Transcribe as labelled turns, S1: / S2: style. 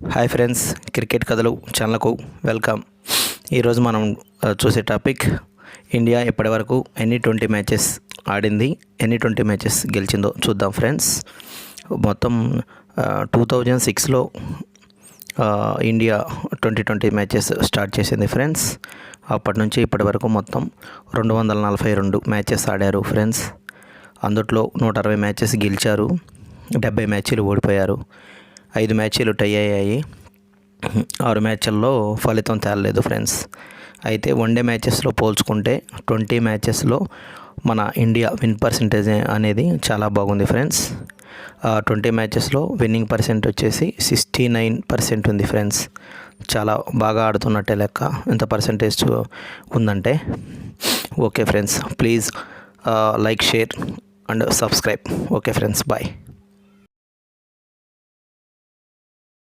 S1: Hi friends cricket కథలు ఛానల్కు welcome. ఈరోజు మనం చూసే టాపిక్ ఇండియా ఇప్పటివరకు ఎన్ని ట్వంటీ మ్యాచెస్ ఆడింది ఎన్ని ట్వంటీ మ్యాచెస్ గెలిచిందో చూద్దాం ఫ్రెండ్స్. మొత్తం టూ థౌజండ్ సిక్స్లో India twenty twenty matches start చేసింది ఫ్రెండ్స్. అప్పటి నుంచి ఇప్పటి వరకు మొత్తం రెండు వందల నలభై రెండు మ్యాచెస్ ఆడారు ఫ్రెండ్స్. అందుట్లో నూట అరవై మ్యాచెస్ గెలిచారు డెబ్బై మ్యాచ్లు ఓడిపోయారు. ఐదు మ్యాచ్లు టై అయ్యాయి. ఆరు మ్యాచ్ల్లో ఫలితం తేలలేదు ఫ్రెండ్స్. అయితే వన్డే మ్యాచెస్లో పోల్చుకుంటే ట్వంటీ మ్యాచెస్లో మన ఇండియా విన్ పర్సంటేజ్ అనేది చాలా బాగుంది ఫ్రెండ్స్. ట్వంటీ మ్యాచెస్లో విన్నింగ్ పర్సెంట్ వచ్చేసి సిక్స్టీ నైన్ పర్సెంట్ ఉంది ఫ్రెండ్స్. చాలా బాగా ఆడుతున్నట్టే లెక్క ఎంత పర్సెంటేజ్ ఉందంటే. Okay friends please like share and subscribe. Okay friends bye.